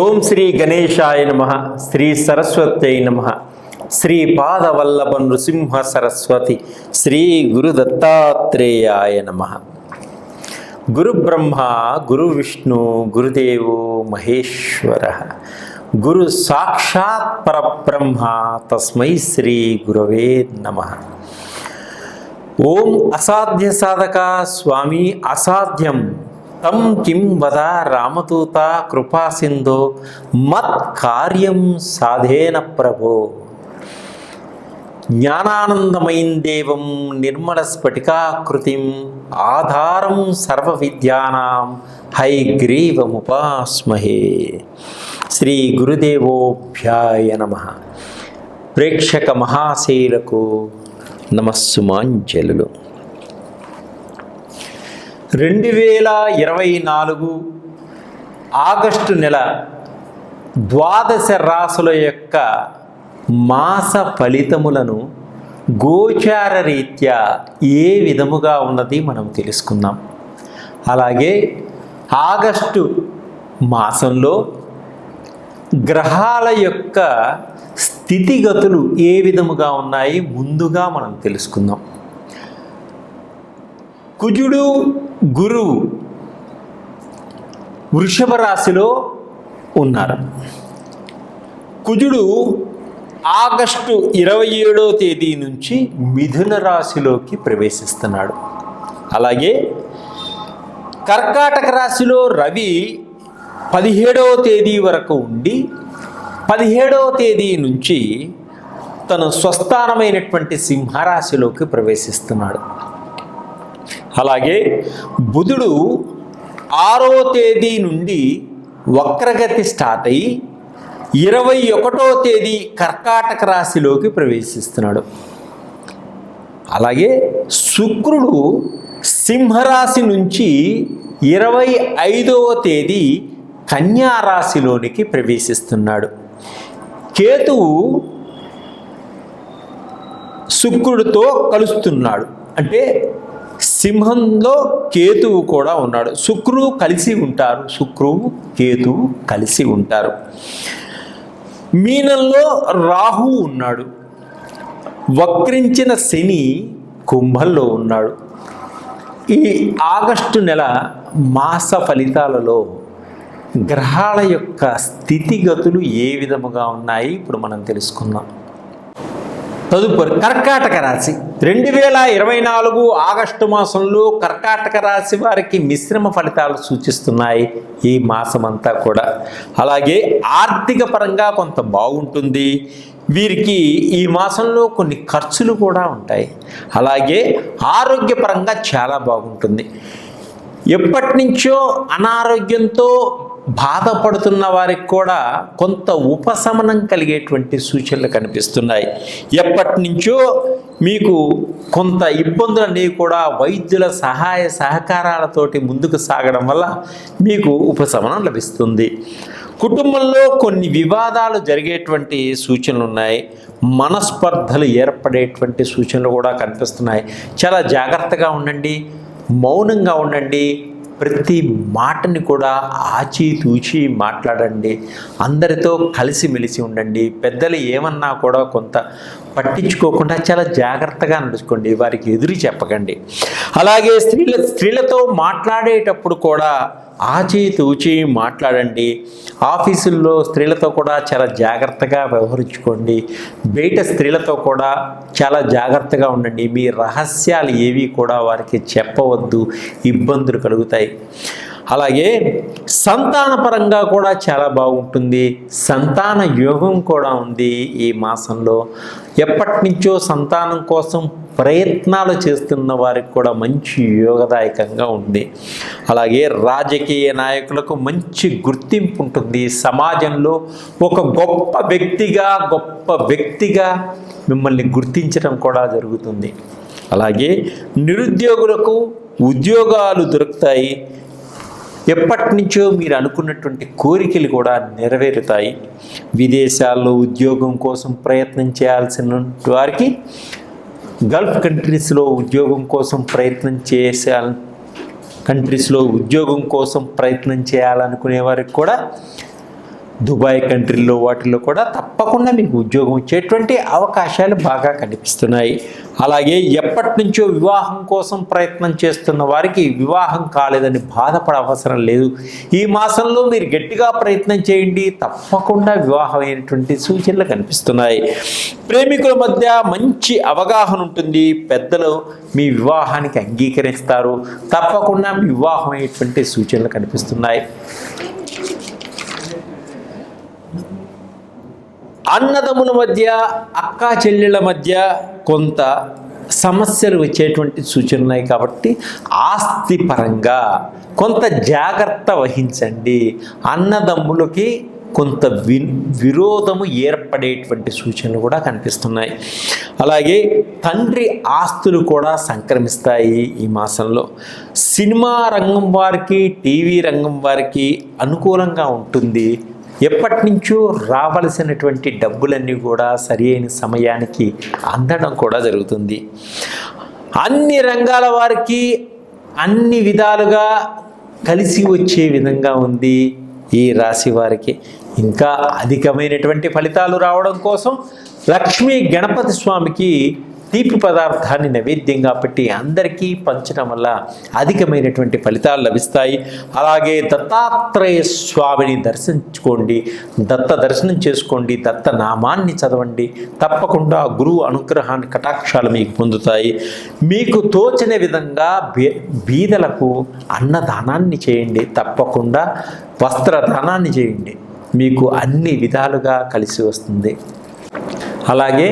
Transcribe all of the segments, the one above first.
ఓం శ్రీ గణేశాయ నమ శ్రీ సరస్వతి నమ శ్రీ పాదవల్లభ నృసింహ సరస్వతి శ్రీ గురు దత్తాత్రేయాయ నమ. గురు బ్రహ్మ గురు విష్ణు గురుదేవో మహేశ్వర గురు సాక్షాత్ పరబ్రహ్మ తస్మై శ్రీ గురవే నమ. ఓం అసాధ్య సాధక స్వామి అసాధ్యం. తం కిం వద రామదూత కృపాసింధో మత్ కార్యం సాధేన ప్రభో. జ్ఞానానందమయందేవం నిర్మల స్ఫటికాకృతిం ఆధారం సర్వ విద్యానాం హైగ్రీవముపాస్మహే శ్రీ గురుదేవోభ్యాయ నమ. ప్రేక్షక మహాశైలకు నమస్సుమాంజలులు. రెండు వేల ఇరవై నాలుగు ఆగస్టు నెల ద్వాదశ రాసుల యొక్క మాస ఫలితములను గోచార రీత్యా ఏ విధముగా ఉన్నది మనం తెలుసుకుందాం. అలాగే ఆగస్టు మాసంలో గ్రహాల యొక్క స్థితిగతులు ఏ విధముగా ఉన్నాయి ముందుగా మనం తెలుసుకుందాం. కుజుడు గురువు వృషభ రాశిలో ఉన్నారు. కుజుడు ఆగస్టు ఇరవై ఏడో తేదీ నుంచి మిథున రాశిలోకి ప్రవేశిస్తున్నాడు. అలాగే కర్కాటక రాశిలో రవి పదిహేడవ తేదీ వరకు ఉండి పదిహేడవ తేదీ నుంచి తన స్వస్థానమైనటువంటి సింహరాశిలోకి ప్రవేశిస్తున్నాడు. అలాగే బుధుడు ఆరో తేదీ నుండి వక్రగతి స్టార్ట్ అయ్యి ఇరవై ఒకటో తేదీ కర్కాటక రాశిలోకి ప్రవేశిస్తున్నాడు. అలాగే శుక్రుడు సింహరాశి నుంచి ఇరవై ఐదవ తేదీ కన్యా రాశిలోనికి ప్రవేశిస్తున్నాడు. కేతువు శుక్రుడితో కలుస్తున్నాడు. అంటే సింహంలో కేతువు కూడా ఉన్నాడు. శుక్రువు కలిసి ఉంటారు. శుక్రువు కేతువు కలిసి ఉంటారు. మీనంలో రాహు ఉన్నాడు. వక్రించిన శని కుంభంలో ఉన్నాడు. ఈ ఆగస్టు నెల మాస ఫలితాలలో గ్రహాల యొక్క స్థితిగతులు ఏ విధముగా ఉన్నాయి? ఇప్పుడు మనం తెలుసుకుందాం. తదుపరి కర్కాటక రాశి. రెండు వేల ఇరవై నాలుగు ఆగస్టు మాసంలో కర్కాటక రాశి వారికి మిశ్రమ ఫలితాలు సూచిస్తున్నాయి ఈ మాసం అంతా కూడా. అలాగే ఆర్థిక పరంగా కొంత బాగుంటుంది. వీరికి ఈ మాసంలో కొన్ని ఖర్చులు కూడా ఉంటాయి. అలాగే ఆరోగ్యపరంగా చాలా బాగుంటుంది. ఎప్పటి నుంచో అనారోగ్యంతో బాధపడుతున్న వారికి కూడా కొంత ఉపశమనం కలిగేటువంటి సూచనలు కనిపిస్తున్నాయి. ఎప్పటి నుంచో మీకు కొంత ఇబ్బందులు అనేవి కూడా వైద్యుల సహాయ సహకారాలతోటి ముందుకు సాగడం వల్ల మీకు ఉపశమనం లభిస్తుంది. కుటుంబంలో కొన్ని వివాదాలు జరిగేటువంటి సూచనలు ఉన్నాయి. మనస్పర్ధలు ఏర్పడేటువంటి సూచనలు కూడా కనిపిస్తున్నాయి. చాలా జాగ్రత్తగా ఉండండి మౌనంగా ఉండండి ప్రతి మాటని కూడా ఆచితూచి మాట్లాడండి. అందరితో కలిసిమెలిసి ఉండండి. పెద్దలు ఏమన్నా కూడా కొంత పట్టించుకోకుండా చాలా జాగ్రత్తగా నడుచుకోండి. వారికి ఎదురు చెప్పకండి. అలాగే స్త్రీల స్త్రీలతో మాట్లాడేటప్పుడు కూడా ఆచితూచి మాట్లాడండి. ఆఫీసుల్లో స్త్రీలతో కూడా చాలా జాగ్రత్తగా వ్యవహరించుకోండి. బయట స్త్రీలతో కూడా చాలా జాగ్రత్తగా ఉండండి. మీ రహస్యాలు ఏవి కూడా వారికి చెప్పవద్దు. ఇబ్బందులు కలుగుతాయి. అలాగే సంతానపరంగా కూడా చాలా బాగుంటుంది. సంతాన యోగం కూడా ఉంది ఈ మాసంలో. ఎప్పటి నుంచో సంతానం కోసం ప్రయత్నాలు చేస్తున్న వారికి కూడా మంచి యోగదాయకంగా ఉంది. అలాగే రాజకీయ నాయకులకు మంచి గుర్తింపు ఉంటుంది. సమాజంలో ఒక గొప్ప వ్యక్తిగా గొప్ప వ్యక్తిగా మిమ్మల్ని గుర్తించడం కూడా జరుగుతుంది. అలాగే నిరుద్యోగులకు ఉద్యోగాలు దొరుకుతాయి. ఎప్పటి నుంచో మీరు అనుకున్నటువంటి కోరికలు కూడా నెరవేరుతాయి. విదేశాల్లో ఉద్యోగం కోసం ప్రయత్నం చేయాల్సిన వారికి గల్ఫ్ కంట్రీస్లో ఉద్యోగం కోసం ప్రయత్నం చేసే కంట్రీస్లో ఉద్యోగం కోసం ప్రయత్నం చేయాలనుకునే వారికి కూడా దుబాయ్ కంట్రీలో వాటిల్లో కూడా తప్పకుండా మీకు ఉద్యోగం వచ్చేటువంటి అవకాశాలు బాగా కనిపిస్తున్నాయి. అలాగే ఎప్పటి నుంచో వివాహం కోసం ప్రయత్నం చేస్తున్న వారికి వివాహం కాలేదని బాధపడ అవసరం లేదు. ఈ మాసంలో మీరు గట్టిగా ప్రయత్నం చేయండి. తప్పకుండా వివాహం అయినటువంటి సూచనలు కనిపిస్తున్నాయి. ప్రేమికుల మధ్య మంచి అవగాహన ఉంటుంది. పెద్దలు మీ వివాహానికి అంగీకరిస్తారు. తప్పకుండా మీ వివాహం అయ్యేటువంటి సూచనలు కనిపిస్తున్నాయి. అన్నదమ్ముల మధ్య అక్కా చెల్లెళ్ళ మధ్య కొంత సమస్యలు వచ్చేటువంటి సూచనలు ఉన్నాయి కాబట్టి ఆస్తి పరంగా కొంత జాగ్రత్త వహించండి. అన్నదమ్ములకి కొంత వి విరోధము ఏర్పడేటువంటి సూచనలు కూడా కనిపిస్తున్నాయి. అలాగే తండ్రి ఆస్తులు కూడా సంక్రమిస్తాయి ఈ మాసంలో. సినిమా రంగం వారికి టీవీ రంగం వారికి అనుకూలంగా ఉంటుంది. ఎప్పటి నుంచో రావలసినటువంటి డబ్బులన్నీ కూడా సరి అయిన సమయానికి అందడం కూడా జరుగుతుంది. అన్ని రంగాల వారికి అన్ని విధాలుగా కలిసి వచ్చే విధంగా ఉంది ఈ రాశి వారికి. ఇంకా అధికమైనటువంటి ఫలితాలు రావడం కోసం లక్ష్మీ గణపతి స్వామికి తీపి పదార్థాన్ని నైవేద్యంగా పెట్టి అందరికీ పంచడం వల్ల అధికమైనటువంటి ఫలితాలు లభిస్తాయి. అలాగే దత్తాత్రేయ స్వామిని దర్శించుకోండి. దత్త దర్శనం చేసుకోండి. దత్త నామాన్ని చదవండి. తప్పకుండా గురువు అనుగ్రహాన్ని కటాక్షాలు మీకు పొందుతాయి. మీకు తోచిన విధంగా బీ బీదలకు అన్నదానాన్ని చేయండి. తప్పకుండా వస్త్రదానాన్ని చేయండి. మీకు అన్ని విధాలుగా కలిసి వస్తుంది. అలాగే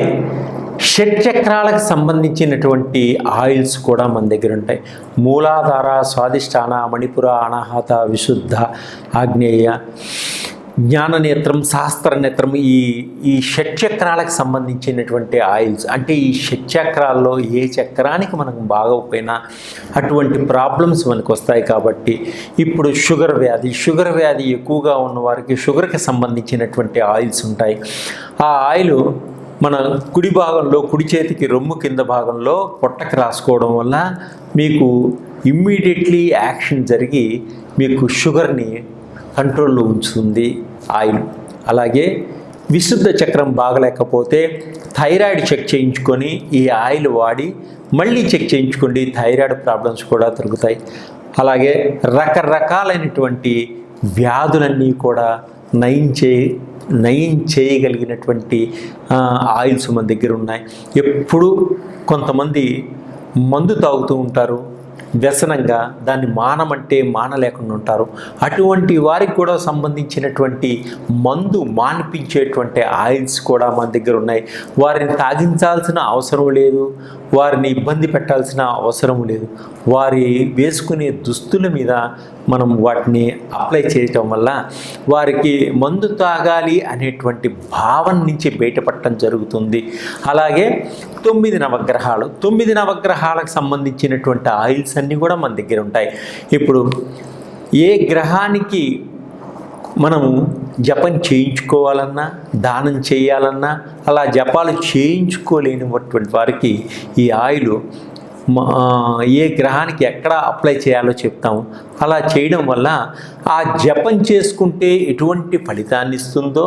షట్చక్రాలకు సంబంధించినటువంటి ఆయిల్స్ కూడా మన దగ్గర ఉంటాయి. మూలాధార స్వాదిష్టాన మణిపుర అనాహత విశుద్ధ ఆగ్నేయ జ్ఞాననేత్రం శాస్త్రనేత్రం ఈ ఈ షట్చక్రాలకు సంబంధించినటువంటి ఆయిల్స్. అంటే ఈ షట్చక్రాల్లో ఏ చక్రానికి మనకు బాగోకపోయినా అటువంటి ప్రాబ్లమ్స్ మనకు వస్తాయి కాబట్టి ఇప్పుడు షుగర్ వ్యాధి షుగర్ వ్యాధి ఎక్కువగా ఉన్న వారికి షుగర్కి సంబంధించినటువంటి ఆయిల్స్ ఉంటాయి. ఆ ఆయిల్ మన కుడి భాగంలో కుడి చేతికి రొమ్ము కింద భాగంలో పొట్టకి రాసుకోవడం వల్ల మీకు ఇమ్మీడియట్లీ యాక్షన్ జరిగి మీకు షుగర్ని కంట్రోల్లో ఉంచుతుంది ఆయిల్. అలాగే విశుద్ధ చక్రం బాగలేకపోతే థైరాయిడ్ చెక్ చేయించుకొని ఈ ఆయిల్ వాడి మళ్ళీ చెక్ చేయించుకోండి థైరాయిడ్ ప్రాబ్లమ్స్ కూడా దొరుకుతాయి అలాగే రకరకాలైనటువంటి వ్యాధులన్నీ కూడా నయం చే నయం చేయగలిగినటువంటి ఆయిల్స్ మన దగ్గర ఉన్నాయి. ఎప్పుడు కొంతమంది మందు తాగుతూ ఉంటారు. వ్యసనంగా దాన్ని మానమంటే మానలేకుండా ఉంటారు. అటువంటి వారికి కూడా సంబంధించినటువంటి మందు మానిపించేటువంటి ఆయిల్స్ కూడా మన దగ్గర ఉన్నాయి. వారిని తాగించాల్సిన అవసరం లేదు. వారిని ఇబ్బంది పెట్టాల్సిన అవసరం లేదు. వారి వేసుకునే దుస్తుల మీద మనం వాటిని అప్లై చేయటం వల్ల వారికి మందు తాగాలి అనేటువంటి భావం నుంచి బయటపడటం జరుగుతుంది. అలాగే తొమ్మిది నవగ్రహాలు తొమ్మిది నవగ్రహాలకు సంబంధించినటువంటి ఆయిల్స్ అన్నీ కూడా మన దగ్గర ఉంటాయి. ఇప్పుడు ఏ గ్రహానికి మనము జపం చేయించుకోవాలన్నా దానం చేయాలన్నా అలా జపాలు చేయించుకోలేనిటువంటి వారికి ఈ ఆయిల్ ఏ గ్రహానికి ఎక్కడ అప్లై చేయాలో చెప్తాము అలా చేయడం వల్ల ఆ జపం చేసుకుంటే ఎటువంటి ఫలితాన్ని ఇస్తుందో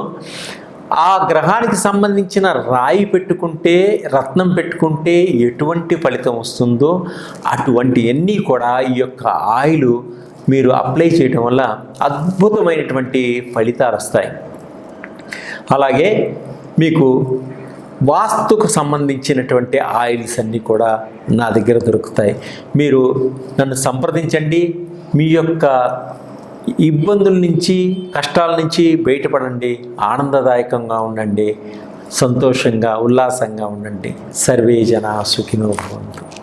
ఆ గ్రహానికి సంబంధించిన రాయి పెట్టుకుంటే రత్నం పెట్టుకుంటే ఎటువంటి ఫలితం వస్తుందో అటువంటి అన్నీ కూడా ఈ యొక్క ఆయిల్ మీరు అప్లై చేయటం వల్ల అద్భుతమైనటువంటి ఫలితాలు వస్తాయి. అలాగే మీకు వాస్తుకు సంబంధించినటువంటి ఆయిల్స్ అన్నీ కూడా నా దగ్గర దొరుకుతాయి. మీరు నన్ను సంప్రదించండి. మీ యొక్క ఇబ్బందుల నుంచి కష్టాల నుంచి బయటపడండి ఆనందదాయకంగా ఉండండి సంతోషంగా ఉల్లాసంగా ఉండండి. సర్వే జన సుఖినోభవంతు